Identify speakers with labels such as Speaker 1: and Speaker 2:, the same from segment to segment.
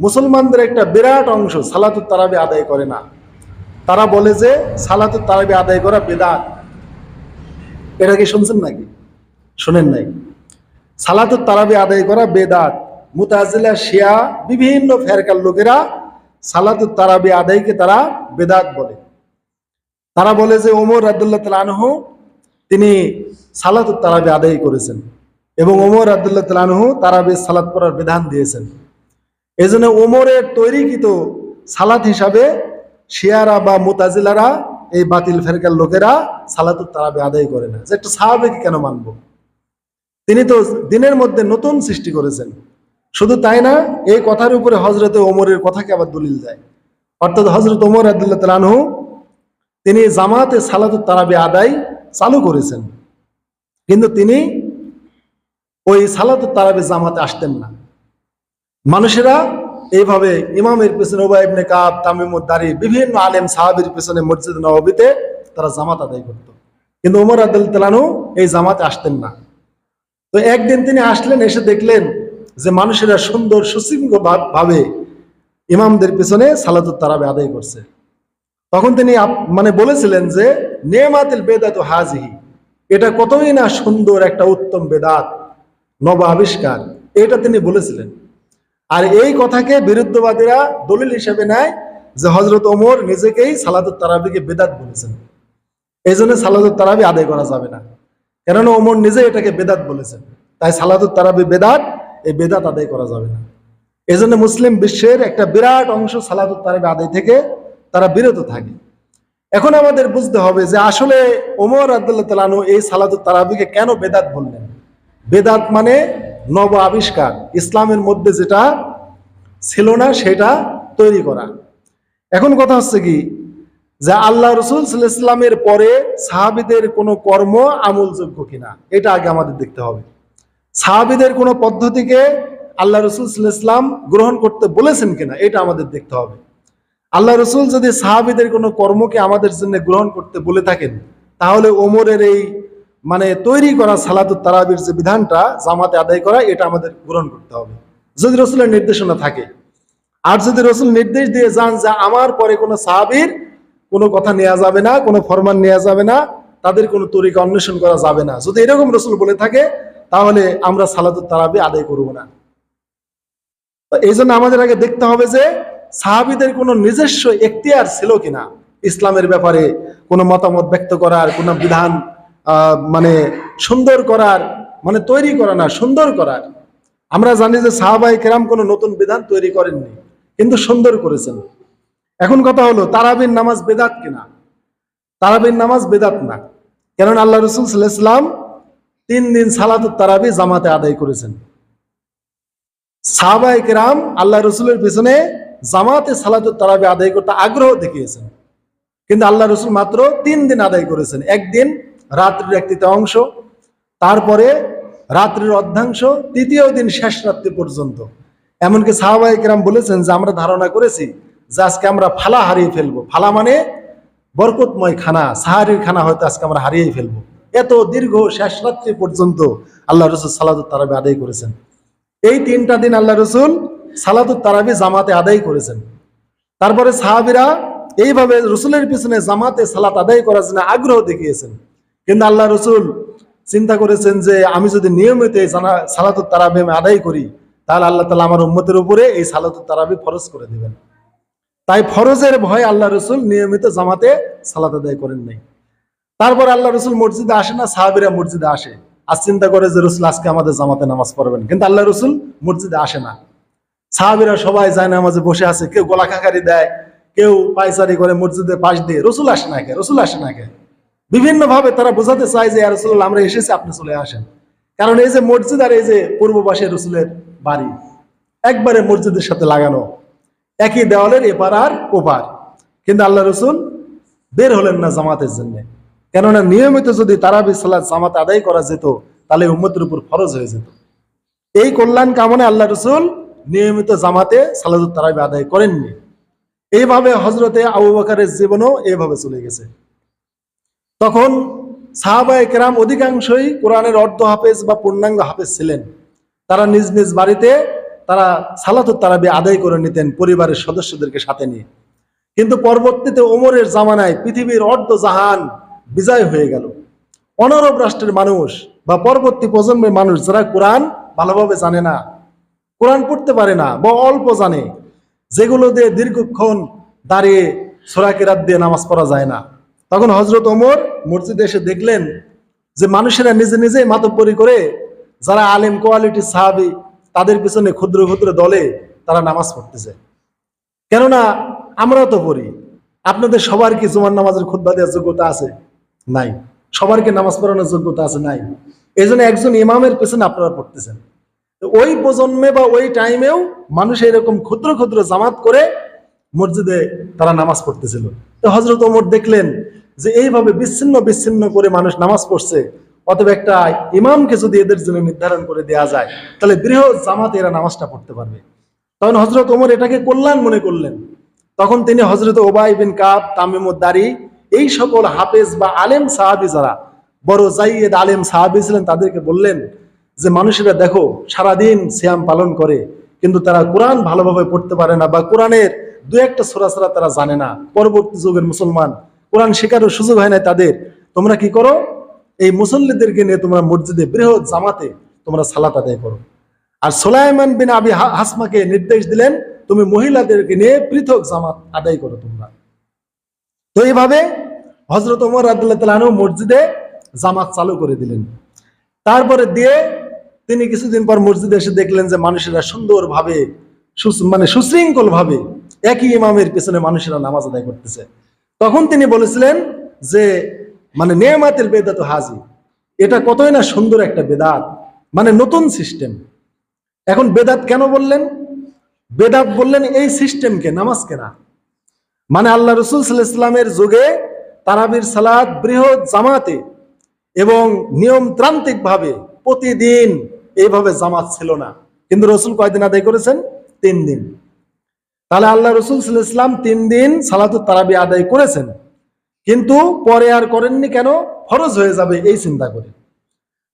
Speaker 1: মুসলমানদের একটা বিরাট অংশ সালাতুত তারাবি আদায় করে না। তারা বলে যে সালাতুত তারাবি আদায় করা বেদাত। এটা কি শুনছেন নাকি? শোনেন নাই। সালাতুত তারাবি আদায় করা বেদাত। মুতাজিলা, শিয়া, বিভিন্ন ফেরকার লোকেরা সালাতুত তারাবি আদায়কে তারা বেদাত বলে। তারা বলে যে ওমর আবদুল্লাহ তালানহু তিনি সালাতুত তারাবি আদায় করেছেন এবং ওমর আবদুল্লাহ তালানহু তারাবি সালাত পড়ার বিধান দিয়েছেন। এই জন্য ওমরের তৈরিকৃত সালাত হিসাবে শিয়ারা বা মুতাজিলারা, এই বাতিল ফেরকার লোকেরা সালাতুত তারাবে আদায় করে না। যে একটা সাহাবেকে কেন মানবো? তিনি তো দিনের মধ্যে নতুন সৃষ্টি করেছেন। শুধু তাই না, এই কথার উপরে হজরতে ওমরের কথাকে আবার দলিল দেয়। অর্থাৎ হজরত ওমর আবদুল্লাহ তালানহু তিনি জামাতে সালাতুত তারাবি আদায় চালু করেছেন। কিন্তু তিনি ওই সালাতুত তারাবি জামাতে আসতেন না। মানুষেরা এইভাবে ইমামের পেছনে ওবা ইবনে কাব তামিমুদ্দারি বিভিন্ন আলেম সাহাবির পেছনে মসজিদ নবীতে তারা জামাত আদায় করত। কিন্তু ওমর আব্দুল তালানু এই জামাতে আসতেন না। তো একদিন তিনি আসলেন, এসে দেখলেন যে মানুষেরা সুন্দর সুশৃঙ্খল ভাব- ইমামদের পেছনে সালাতুত তারাবে আদায় করছে। তখন তিনি মানে বলেছিলেন যে নেমাতিল বেদাত হাজিহি, এটা কতই না সুন্দর একটা উত্তম বেদাত, নব আবিষ্কার, এটা তিনি বলেছিলেন। আর এই কথাকে বিরুদ্ধবাদীরা দলিল হিসেবে নেয় যে হজরত ওমর নিজেকেই সালাতুত তারাবিকে বেদাত বলেছেন। এই জন্য সালাতুত তারাবি আদায় করা যাবে না। কেননা ওমর নিজে এটাকে বেদাত বলেছেন। তাই সালাতুত তারাবি বেদাত, এই বেদাত আদায় করা যাবে না। এই জন্য মুসলিম বিশ্বের একটা বিরাট অংশ সালাতুত তারাবি আদায় থেকে তারা বিরত থাকে। এখন আমাদের বুঝতে হবে যে আসলে ওমর আব্দুল্লাহ তালানু এই সালাতুত তারাবিকে কেন বেদাত বললেন? বেদাত মানে নব আবিষ্কার। ইসলামের মধ্যে যেটা ছিল না, সেটা তৈরি করা। এখন কথা হচ্ছে কি, যে আল্লাহ রসুল ইসলামের পরে সাহাবিদের কোনো কর্ম আমলযোগ্য কিনা, এটা আগে আমাদের দেখতে হবে। সাহাবিদের কোনো পদ্ধতিকে আল্লাহ রসুল ইসলাম গ্রহণ করতে বলেছেন কিনা, এটা আমাদের দেখতে হবে। আল্লাহ রসুল যদি সাহাবিদের কোনো কর্মকে আমাদের জন্য গ্রহণ করতে বলে থাকেন, তাহলে ওমরের এই মানে তৈরি করা সালাতুত তারাবির যে বিধানটা জামাতে আদায় করা, এটা আমাদের গ্রহণ করতে হবে। যদি রসুলের নির্দেশনা থাকে। আর যদি রসুল নির্দেশ দিয়ে যান যে আমার পরে কোনো সাহাবির কোনো কথা নেওয়া যাবে না, কোনো ফরমান নেওয়া যাবে না, তাদের কোনো তরিকা অন্বেষণ করা যাবে না। যদি এরকম রসুল বলে থাকে, তাহলে আমরা সালাতুত তারাবি আদায় করব না। এই জন্য আমাদের আগে দেখতে হবে যে সাহাবিদের কোনো নিজস্ব এখতিয়ার ছিল কিনা। ইসলামের ব্যাপারে কোনো মতামত ব্যক্ত করার কোনো বিধান মানে সুন্দর করার মানে তৈরি করা না, সুন্দর করার। আমরা জানি যে সাহাবাই কেরাম কোনো নতুন বিধান তৈরি করেননি, কিন্তু সুন্দর করেছেন। এখন কথা হলো, তারাবির নামাজ বেদাত কিনা? তারাবির নামাজ বেদাত না। কেননা আল্লাহ রসুল সাল্লাহ ইসলাম তিন দিন সালাতুত তারাবি জামাতে আদায় করেছেন। সাহাবাই কেরাম আল্লাহ রসুলের পিছনে জামাতে সালাতুত তারাবি আদায় করতে আগ্রহ দেখিয়েছেন। কিন্তু আল্লাহ রসুল মাত্র তিন দিন আদায় করেছেন। একদিন রাত্রির এক অংশ, তারপরে রাত্রির অর্ধাংশ, তৃতীয় দিন শেষ রাত্রি পর্যন্ত। এমনকি সাহাবাই কেরাম বলেছেন যে, আমরা ধারণা করেছি যে আজকে আমরা ফালা হারিয়ে ফেলব। ফালা মানে বরকতময় খানা, সাহারির খানা হয়তো আজকে আমরা হারিয়ে ফেলব। এত দীর্ঘ শেষ রাত্রি পর্যন্ত আল্লাহ রসুল সালাদুত তারাবি আদায় করেছেন। এই তিনটা দিন আল্লাহ রসুল সালাদুত তারাবি জামাতে আদায় করেছেন। তারপরে সাহাবিরা এইভাবে রসুলের পিছনে জামাতে সালাত আদায় করার জন্য আগ্রহ দেখিয়েছেন। কিন্তু আল্লাহ রসুল চিন্তা করেছেন যে আমি যদি নিয়মিত এই সালাতুত তারাবি আমি আদায় করি, তাহলে আল্লাহ তালা আমার উম্মতের উপরে এই সালাতুত তারাবি ফরজ করে দিবেন। তাই ফরজের ভয় আল্লাহ রসুল নিয়মিত জামাতে সালাত আদায় করেন নাই। তারপর আল্লাহ রসুল মসজিদে আসে না, সাহাবিরা মসজিদে আসে। আর চিন্তা করে যে রসুল আজকে আমাদের জামাতে নামাজ পড়বেন। কিন্তু আল্লাহ রসুল মসজিদে আসে না। সাহাবিরা সবাই যায় নামাজে বসে আছে, কেউ গলা খাকারি দেয়, কেউ পায়চারি করে মসজিদের পাশ দিয়ে। রসুল আসে না কে? রসুল আসে না কে? বিভিন্ন ভাবে তারা বোঝাতে চায় যে রসুল আমরা এসেছি, আপনি চলে আসেন। কারণ এই যে মসজিদ আর এই যে পূর্ব পাশে রসুলের বাড়ি, একবারে মসজিদের সাথে লাগানো। একই দেওয়ালের এপার আর ওপার। কিন্তু আল্লাহ রসুল বের হলেন না জামাতের জন্য। কেননা নিয়মিত যদি তারাবি সালাত জামাত আদায় করা যেত, তাহলে উম্মতের উপর ফরজ হয়ে যেত। এই কল্যাণ কামনে আল্লাহ রসুল নিয়মিত জামাতে সালাদুত তারাবি আদায় করেননি। এইভাবে হজরতে আবু বাকারের জীবনও এইভাবে চলে গেছে। তখন সাহাবায়ে কেরাম অধিকাংশই কোরআনের অর্ধ হাফেজ বা পূর্ণাঙ্গ হাফেজ ছিলেন। তারা নিজ নিজ বাড়িতে তারা সালাতুত তারাবি আদায় করে নিতেন পরিবারের সদস্যদেরকে সাথে নিয়ে। কিন্তু পরবর্তীতে ওমরের জামানায় পৃথিবীর অর্ধ জাহান বিজয় হয়ে গেল। অনরব রাষ্ট্রের মানুষ বা পরবর্তী প্রজন্মের মানুষ যারা কোরআন ভালোভাবে জানে না, কোরআন পড়তে পারে না বা অল্প জানে, যেগুলো দিয়ে দীর্ঘক্ষণ দাঁড়িয়ে সোরাকেরাত দিয়ে নামাজ পড়া যায় না। তখন হজরত ওমর মসজিদে এসে দেখলেন যে মানুষেরা নিজে নিজেই মাতব্বরি করে, যারা আলেম কোয়ালিটি সাহাবি, তাদের পিছনে ক্ষুদ্র ক্ষুদ্র দলে তারা নামাজ পড়তেছে। কেননা আমরাও তো পড়ি, আপনাদের সবার কি জুমার নামাজের খুদ্া দেওয়ার যোগ্যতা আছে? নাই। সবার কি নামাজ পড়ানোর যোগ্যতা আছে? নাই। এই জন্য একজন ইমামের পেছনে আপনারা পড়তেছেন। ওই প্রজন্মে বা ওই টাইমেও মানুষ এরকম ক্ষুদ্র ক্ষুদ্র জামাত করে মসজিদে তারা নামাজ পড়তেছিল। তো হজরত ওমর দেখলেন যে এইভাবে বিচ্ছিন্ন বিচ্ছিন্ন করে মানুষ নামাজ পড়ছে অতএব একটা ইমামকে যদি এদের জন্য নির্ধারণ করে দেওয়া যায়, তাহলে বৃহৎ জামাতে এরা নামাজটা পড়তে পারবে। তখন হজরত ওমর এটাকে কল্যাণ মনে করলেন। তখন তিনি হজরত ওবাই বিন কাব তামিমুদ্দারি এই সকল হাফেজ বা আলেম সাহাবি যারা, বড় জাইয়েদ আলেম সাহাবি ছিলেন, তাদেরকে বললেন যে, মানুষেরা দেখো, সারাদিন সিয়াম পালন করে, কিন্তু তারা কোরআন ভালোভাবে পড়তে পারে না বা কোরআনের দু একটা সোরাসরা তারা জানে না। পরবর্তী যুগের মুসলমান কোরআন শেখারও সুযোগ হয় না তাদের। তোমরা কি করো? এই মুসল্লিদেরকে নিয়ে তোমরা মসজিদে বৃহৎ জামাতে তোমরা সালাত আদায় করো। আর সোলাইমান বিন আবি হাসমাকে নির্দেশ দিলেন, তুমি মহিলাদেরকে নিয়ে পৃথক জামাত আদায় করো তোমরা। তো এইভাবে হজরত ওমর রাদিল্লাহ তালু মসজিদে জামাত চালু করে দিলেন। তারপরে দিয়ে তিনি কিছুদিন পর মসজিদে এসে দেখলেন যে মানুষেরা সুন্দরভাবে মানে সুশৃঙ্খল ভাবে একই ইমামের পেছনে মানুষেরা নামাজ আদায় করতেছে। তখন তিনি বলেছিলেন যে মানে নেমাতের বেদাত হাজি। এটা কতই না সুন্দর একটা বেদাত মানে নতুন সিস্টেম এখন বেদাত কেন বললেন? বেদাত বললেন, এই সিস্টেমকে নামাজ কেনা মানে আল্লাহ রসুল ইসলামের যুগে তারাবির সালাদ বৃহৎ জামাতে এবং নিয়মতান্ত্রিক ভাবে প্রতিদিন এইভাবে জামাত ছিল না। কিন্তু রসুল কয়দিন আদায় করেছেন? তিন দিন। তাহলে আল্লাহ রসুল ইসলাম তিন দিন সালাতুত তারাবি আদায় করেছেন। কিন্তু পরে আর করেননি কেন? ফরজ হয়ে যাবে এই চিন্তা করে।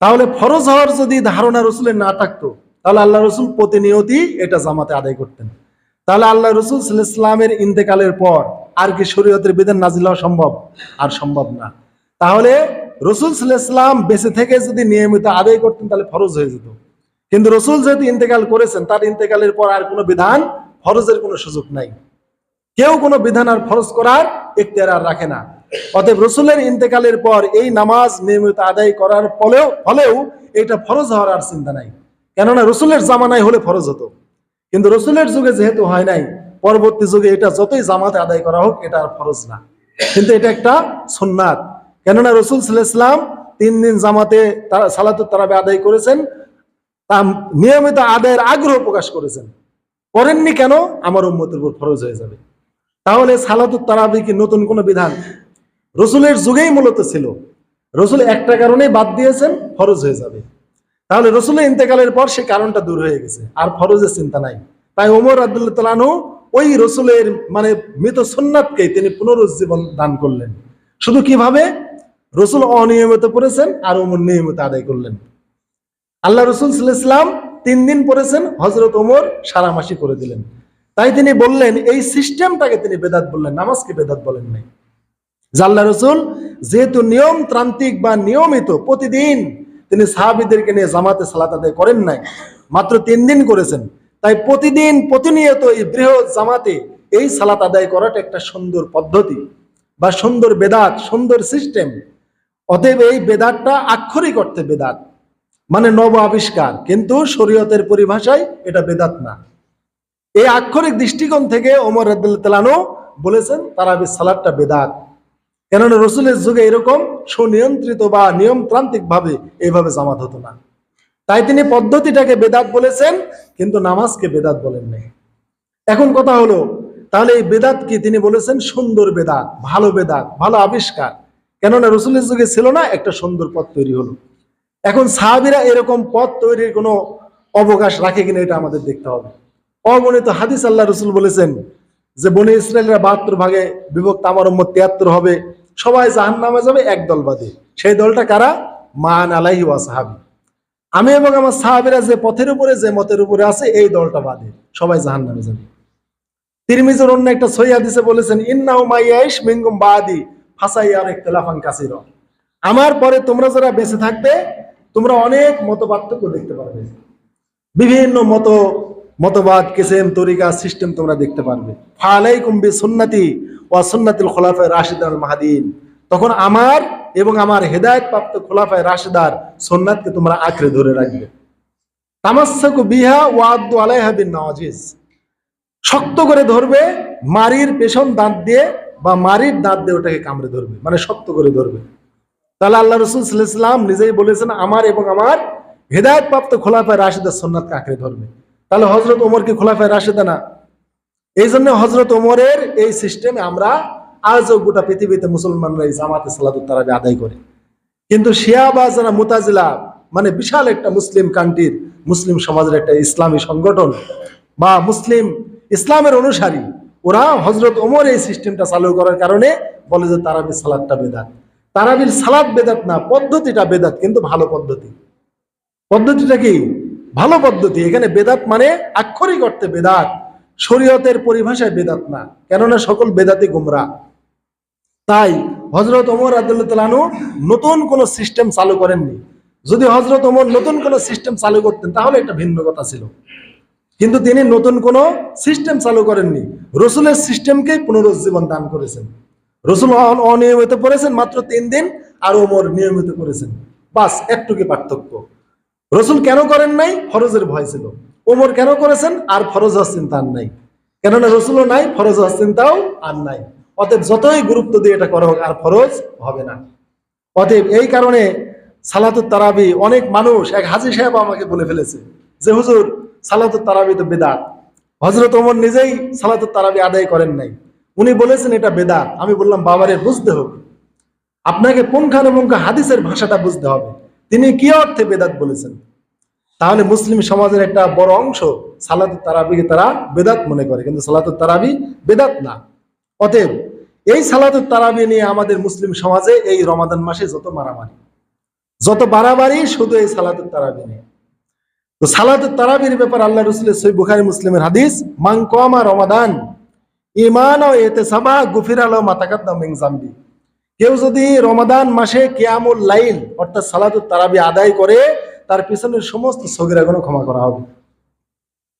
Speaker 1: তাহলে ফরজ হওয়ার যদি ধারণা রসুলের না থাকতো, তাহলে আল্লাহ রসুল প্রতিনিয়তই এটা জামাতে আদায় করতেন। তাহলে আল্লাহ রসুল ইসলামের ইন্তেকালের পর আর কি শরীয়তের বিধান নাজিল হওয়া সম্ভব? আর সম্ভব না। তাহলে রসুল ইসলাম বেঁচে থেকে যদি নিয়মিত আদায় করতেন, তাহলে ফরজ হয়ে যেত। কিন্তু রসুল যেহেতু ইন্তেকাল করেছেন, তার ইন্তেকালের পর আর কোনো বিধান ফরজের কোনো সুযোগ নাই। কেউ কোনো বিধান আর ফরজ করার এখতিয়ার আর রাখে না। অতএব রসুলের ইন্তেকালের পর এই নামাজ নিয়মিত আদায় করার ফলেও ফলেও এটা ফরজ হওয়ার আর চিন্তা নাই। কেননা রসুলের জামানায় হলে ফরজ হতো। কিন্তু রসুলের যুগে যেহেতু হয় নাই, পরবর্তী যুগে এটা যতই জামাতে আদায় করা হোক, এটা আর ফরজ না। কিন্তু এটা একটা সুন্নাত। কেননা রসুল সাল্লাহ ইসলাম তিন দিন জামাতে তারা তারাবে আদায় করেছেন। তা নিয়মিত আদায়ের আগ্রহ প্রকাশ করেছেন। করেননি কেন? আমার উম্মতের উপর ফরজ হয়ে যাবে। তাহলে সালাতুত তারাবি কি নতুন কোনো বিধান? রসুলের যুগেই মূলত ছিল। রসুল একটা কারণেই বাদ দিয়েছেন, ফরজ হয়ে যাবে। তাহলে রসুলের ইন্তেকালের পর সেই কারণটা দূর হয়ে গেছে। আর ফরজের চিন্তা নাই। তাই ওমর আব্দুল্লাহ তালানু ওই রসুলের মানে মৃত সুন্নাতকে তিনি পুনরুজ্জীবন দান করলেন। শুধু কীভাবে? রসুল অনিয়মিত পড়েছেন আর ওমর নিয়মিত আদায় করলেন। আল্লাহ রসুল ইসলাম তিন দিন পড়েছেন হজরত ওমর সারা মাসি করে দিলেন। তাই তিনি বললেন, এই সিস্টেমটাকে তিনি বেদাত বললেন, নামাজকে বেদাত বলেন নাই। জাল্লা রসুল, যেহেতু নিয়ম ত্রান্তিক বা নিয়মিত, প্রতিদিন তিনি সাহাবিদেরকে নিয়ে জামাতে সালাত আদায় করেন নাই, মাত্র তিন দিন করেছেন। তাই প্রতিদিন প্রতিনিয়ত এই বৃহৎ জামাতে এই সালাত আদায় করাটা একটা সুন্দর পদ্ধতি বা সুন্দর বেদাত, সুন্দর সিস্টেম অতএব এই বেদাতটা আক্ষরিক অর্থে বেদাত। মানে নব আবিষ্কার, কিন্তু শরীয়তের পরিভাষায় এটা বেদাত না। এই আক্ষরিক দৃষ্টিকোণ থেকে ওমর রাদিয়াল্লাহু বলেছেন, তারাবি সালাদটা বেদাত। কেননা রসুলের যুগে এরকম সুনিয়ন্ত্রিত বা নিয়মতান্ত্রিক ভাবে এইভাবে জামাত হতো না। তাই তিনি পদ্ধতিটাকে বেদাত বলেছেন, কিন্তু নামাজকে বেদাত বলেন নাই। এখন কথা হলো, তাহলে এই বেদাত কি তিনি বলেছেন? সুন্দর বেদাত, ভালো বেদাত, ভালো আবিষ্কার। কেননা রসুলের যুগে ছিল না, একটা সুন্দর পথ তৈরি হলো। এখন সাহাবিরা এরকম পথ তৈরির কোনো অবকাশ রাখে কিনা এটা আমাদের দেখতে হবে। অগণিত হাদিস আল্লাহ রসুল বলেছেন যে বনে ইসরায়েলরা বাহাত্তর ভাগে বিভক্ত আমার উম্মত তিয়াত্তর হবে, সবাই জাহান নামে যাবে, এক দল বাদে। সেই দলটা কারা? মান আলাহি ওয়া সাহাবি। আমি এবং আমার সাহাবিরা যে পথের উপরে, যে মতের উপরে আছে, এই দলটা বাদে, সবাই জাহান নামে যাবে। তিরমিজুর অন্য একটা দিছে বলেছেন ইন্নাউ মাইয়াইশ মিঙ্গুম বাদি ফাসাই আর ইখতিলাফান কাসির। আমার পরে তোমরা যারা বেঁচে থাকবে তোমরা অনেক মত পার্থক্য দেখতে পারবে। বিভিন্ন মত, মতবাদ, কিসেম, তরিকা, সিস্টেম তোমরা দেখতে পারবে। ফালাইকুম বি সুন্নতি ওয়া সুন্নাতিল খোলাফায়ে রাশিদাল মাহাদিন। তখন আমার এবং আমার হেদায়েত প্রাপ্ত খোলাফায়ে রাশিদার সুন্নাতকে তোমরা আঁকড়ে ধরে রাখবে। তামাসাকু বিহা ওয়াদ্দু আলাইহা বিন নওয়াজিজ শক্ত করে ধরবে, মারির পেছন দাঁত দিয়ে বা মারির দাঁত দিয়ে ওটাকে কামড়ে ধরবে। মানে শক্ত করে ধরবে। তাহলে আল্লাহ রসুল সাল্লাম নিজেই বলেছেন, আমার এবং আমার হেদায়ত প্রাপ্ত খোলাফায় রাশিদার সন্ন্যাত কাঁকড়ে ধরবে তাহলে হজরত ওমর কি খোলাফায় রাশিদা না? এই জন্য হজরত ওমরের এই সিস্টেমে আমরা আজও গোটা পৃথিবীতে মুসলমানরা এই জামাতে সালাদুত তারাবি আদায় করে। কিন্তু শিয়া যারা মুতাজিলা মানে বিশাল একটা মুসলিম কান্ট্রির মুসলিম সমাজের একটা ইসলামী সংগঠন বা মুসলিম ইসলামের অনুসারী, ওরা হজরত ওমর এই সিস্টেমটা চালু করার কারণে বলে যে তারাবির সালাদটা বেদাত। তারাবির সালাদ বেদাত না, পদ্ধতিটা বেদাত, কিন্তু ভালো পদ্ধতি। পদ্ধতিটা কি? ভালো পদ্ধতি। এখানে বেদাত মানে আক্ষরিক অর্থে বেদাত। শরীয়তের পরিভাষায় বেদাত না, কেননা সকল বেদাতি গুমরা। তাই হজরত ওমর আদুল্লাহ নতুন কোন সিস্টেম চালু করেননি। যদি হজরত ওমর নতুন কোন সিস্টেম চালু করতেন, তাহলে একটা ভিন্ন কথা ছিল। কিন্তু তিনি নতুন কোন সিস্টেম চালু করেননি। রসুলের সিস্টেমকেই পুনরুজ্জীবন দান করেছেন। রসুল অনিয়মিত করেছেন মাত্র তিন দিন আর ওমর নিয়মিত করেছেন। বাস একটুকি পার্থক্য। রসুল কেন করেন নাই? ফরজের ভয় ছিল। ওমর কেন করেছেন? আর ফরজ চিন্তা আর নাই। কেননা রসুলও নাই, ফরজ হওয়ার চিন্তাও আর নাই। অতএব যতই গুরুত্ব দিয়ে এটা করা হোক, আর ফরজ হবে না। অতএব এই কারণে সালাতুত তারাবি অনেক মানুষ, এক হাজি সাহেব আমাকে বলে ফেলেছে যে, হুজুর, সালাতুত তারাবি তো বেদাত। হজরত ওমর নিজেই সালাতুত তারাবি আদায় করেন নাই। উনি বলেছেন, এটা বেদাত। আমি বললাম, বাবারে, বুঝতে হবে। আপনাকে পুঙ্খানুপুঙ্খ হাদিসের ভাষাটা বুঝতে হবে। তিনি কি অর্থে বেদাত বলেছেন? তাহলে মুসলিম সমাজের একটা বড় অংশ সালাতুত তারাবিকে তারা বেদাত মনে করে, কিন্তু সালাতুত তারাবি বেদাত না। অতএব, এই সালাতুত তারাবি নিয়ে আমাদের মুসলিম সমাজে এই রমাদান মাসে যত মারামারি, যত বাড়াবাড়ি, শুধু এই সালাতুত তারাবি নিয়ে তো সালাতুত তারাবির ব্যাপার আল্লাহ রসুলের সই বুখারি মুসলিমের হাদিস, মান কমা রমাদান ইমান ও এতে সাবা গুফির আলো মাতাকাদ্দাম মিন জামবি। কেউ যদি রমাদান মাসে কেয়ামুল লাইল, অর্থাৎ সালাতুত তারাবি আদায় করে, তার পিছনের সমস্ত সগিরাগুলো ক্ষমা করা হবে।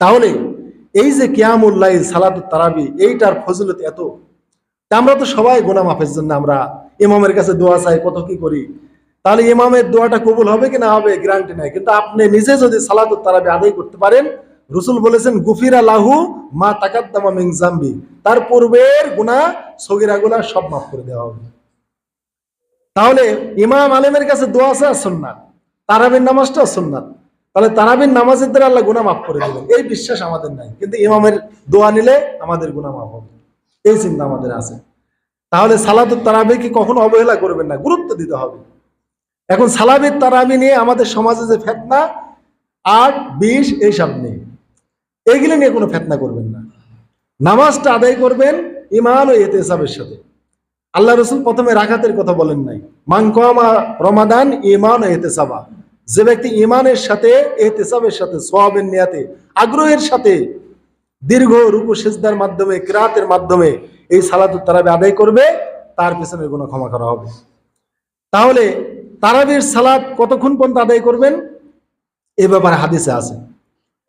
Speaker 1: তাহলে এই যে কিয়ামুল লাইল, সালাতুত তারাবি, এইটার ফজিলত এত। আমরা তো সবাই গোনা মাফের জন্য আমরা ইমামের কাছে দোয়া চাই, কত কি করি? তাহলে ইমামের দোয়াটা কবুল হবে কি না হবে গ্যারান্টি নাই। কিন্তু আপনি নিজে যদি সালাতুত তারাবি আদায় করতে পারেন রসুল বলেছেন, গুফিরা লাহু মা তাকাদ্দামা মিন জামবি। তার পূর্বের গুনাহ সগিরাগুলা সব মাফ করে দেওয়া হবে। তাহলে ইমাম আলেমের কাছে দোয়া আছে আর সুন্নাত? তারাবির নামাজটাও সুন্নাত? তাহলে তারাবির নামাজের দ্বারা আল্লাহ গুনাহ মাফ করে দেবেন এই বিশ্বাস আমাদের নাই, কিন্তু ইমামের দোয়া নিলে আমাদের গুনাহ মাফ হবে। এই চিন্তা আমাদের আছে। তাহলে সালাতুত তারাবি কি কখনো অবহেলা করবেন না, গুরুত্ব দিতে হবে। এখন সালাবির তারাবি নিয়ে আমাদের সমাজে যে ফেতনা, আট, বিশ, এইসব নিয়ে। এইগুলো নিয়ে কোনো ফেতনা করবেন না। নামাজটা আদায় করবেন ইমান ও এতেসাবের সাথে। আল্লাহ রসুল প্রথমে রাখাতের কথা বলেন নাই। মাংকমা রমাদান ইমান ও এতেসাবা যে ব্যক্তি ইমানের সাথে এতেসাবের সাথে সোয়াবের নেয়াতে, আগ্রহের সাথে দীর্ঘ রুকু সেজদার মাধ্যমে, ক্রাতের মাধ্যমে এই সালাতুত তারাবি আদায় করবে, তার পেছনের কোনো ক্ষমা করা হবে। তাহলে তারাবির সালাদ কতক্ষণ পর্যন্ত আদায় করবেন? এ ব্যাপারে হাদিসে আছে।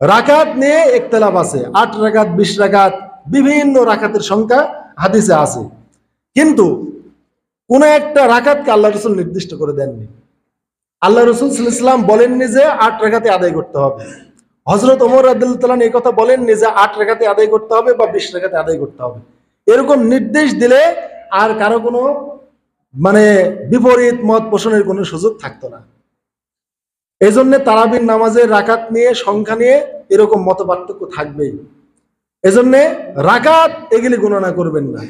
Speaker 1: রাকাত নিয়ে একতলাপ আছে। আট রাকাত, বিশ রাকাত, বিভিন্ন রাকাতের সংখ্যা হাদিসে আছে। কিন্তু কোন একটা রাকাতকে আল্লাহ রসুল নির্দিষ্ট করে দেননি। আল্লাহ রসুল সাল্লাম বলেননি যে আট রাকাতে আদায় করতে হবে। হজরত ওমর আব্দুল্লাহ এই কথা বলেননি যে আট রেখাতে আদায় করতে হবে বা বিশ রেখাতে আদায় করতে হবে। এরকম নির্দেশ দিলে আর কারও কোনো মানে বিপরীত মত পোষণের কোনো সুযোগ থাকতো না। এই জন্য তারাবির নামাজের রাকাত নিয়ে, সংখ্যা নিয়ে এরকম মত পার্থক্য থাকবেই। এজন্যে রাকাত এগুলি গণনা করবেন না।